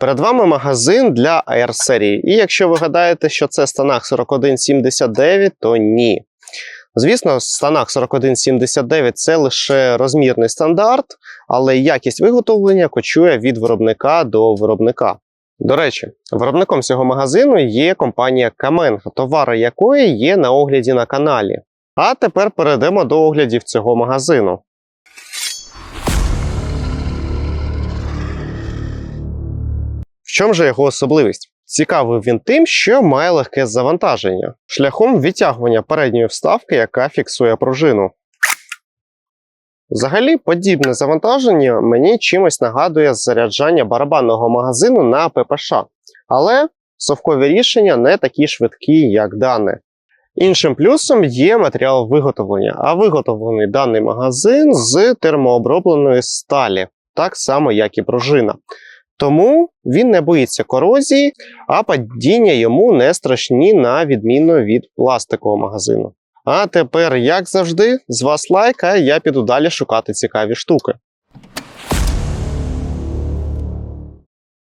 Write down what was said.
Перед вами магазин для Air серії. І якщо ви гадаєте, що це станах 4179, то ні. Звісно, станах 4179 це лише розмірний стандарт, але якість виготовлення кочує від виробника до виробника. До речі, виробником цього магазину є компанія Каменга, товари якої є на огляді на каналі. А тепер перейдемо до оглядів цього магазину. Чому же його особливість? Цікавий він тим, що має легке завантаження шляхом відтягування передньої вставки, яка фіксує пружину. Взагалі, подібне завантаження мені чимось нагадує заряджання барабанного магазину на ППШ, але совкові рішення не такі швидкі, як дане. Іншим плюсом є матеріал виготовлення, а виготовлений даний магазин з термообробленої сталі, так само як і пружина. Тому він не боїться корозії, а падіння йому не страшні на відміну від пластикового магазину. А тепер, як завжди, з вас лайк, а я піду далі шукати цікаві штуки.